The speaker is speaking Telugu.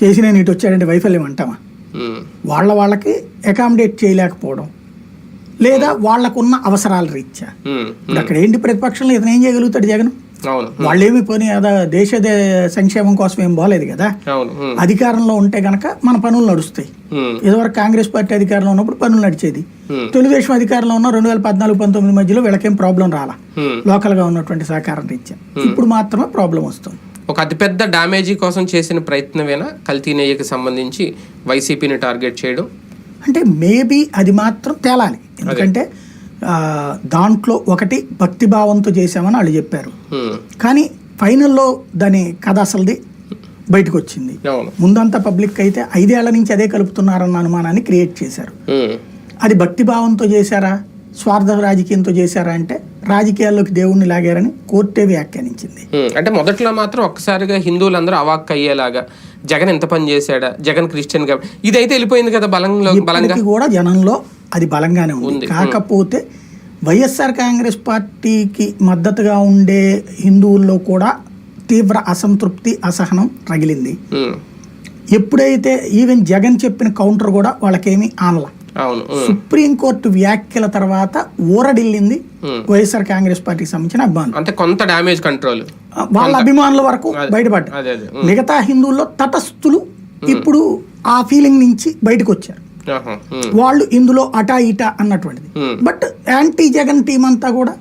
కేసీనేని ఇటు వచ్చాడంటే వైఫల్యం అంటామా? వాళ్ళ వాళ్ళకి అకామిడేట్ చేయలేకపోవడం లేదా వాళ్ళకున్న అవసరాల రీత్యా. ఇప్పుడు అక్కడ ఏంటి ప్రతిపక్షంలో ఇతను ఏం చేయగలుగుతాడు జగన్? వాళ్ళేమి పోనీ అదా దేశ సంక్షేమం కోసం ఏం బాలేదు కదా? అధికారంలో ఉంటే గనక మన పనులు నడుస్తాయి. ఇదివరకు కాంగ్రెస్ పార్టీ అధికారంలో ఉన్నప్పుడు పనులు నడిచేది. తెలుగుదేశం అధికారంలో ఉన్న రెండు వేల పద్నాలుగు పంతొమ్మిది మధ్యలో వీళ్ళకేం ప్రాబ్లం రాలా. లోకల్గా ఉన్నటువంటి సహకారం రీత్యా. ఇప్పుడు మాత్రమే ప్రాబ్లం వస్తుంది. ఒక అతిపెద్ద డ్యామేజీ కోసం చేసిన ప్రయత్నమేనా కల్తీ నెయ్యికి సంబంధించి వైసీపీని టార్గెట్ చేయడం? అంటే మేబీ అది మాత్రం తేలాలి. ఎందుకంటే దాంట్లో ఒకటి భక్తిభావంతో చేశామని వాళ్ళు చెప్పారు. కానీ ఫైనల్లో దాని కథ అసలుది బయటకు వచ్చింది ముందంతా పబ్లిక్ అయితే ఐదేళ్ళ నుంచి అదే కలుపుతున్నారన్న అనుమానాన్ని క్రియేట్ చేశారు. అది భక్తిభావంతో చేశారా? స్వార్థ రాజకీయంతో చేశారా అంటే రాజకీయాల్లోకి దేవుణ్ణి లాగారని కోర్టే వ్యాఖ్యానించింది. అంటే మొదట్లో మాత్రం ఒక్కసారిగా హిందువులందరూ అవాక్ అయ్యేలాగా జగన్ ఎంత పని చేశాడా? జగన్ క్రిస్టియన్గా ఇదైతే వెళ్ళిపోయింది కదా బలంలో బలంగా? కూడా జనంలో అది బలంగానే ఉంది. కాకపోతే వైఎస్ఆర్ కాంగ్రెస్ పార్టీకి మద్దతుగా ఉండే హిందువుల్లో కూడా తీవ్ర అసంతృప్తి అసహనం రగిలింది. ఎప్పుడైతే ఈవెన్ జగన్ చెప్పిన కౌంటర్ కూడా వాళ్ళకేమీ ఆనల. సుప్రీంకోర్టు వ్యాఖ్యల తర్వాత ఊరడిల్లింది. వైఎస్ఆర్ కాంగ్రెస్ పార్టీకి సంబంధించిన అభిమానులు. అంటే కొంత డ్యామేజ్ కంట్రోల్. వాళ్ళ అభిమానుల వరకు బయటపడ్డారు. ఉమ్, మిగతా హిందువుల్లో తటస్థులు ఇప్పుడు ఆ ఫీలింగ్ నుంచి బయటకు వచ్చారు వాళ్ళు ఇందులో అటా ఇటా అన్నటువంటిది. Hmm. But anti Jagan team అంతా కూడా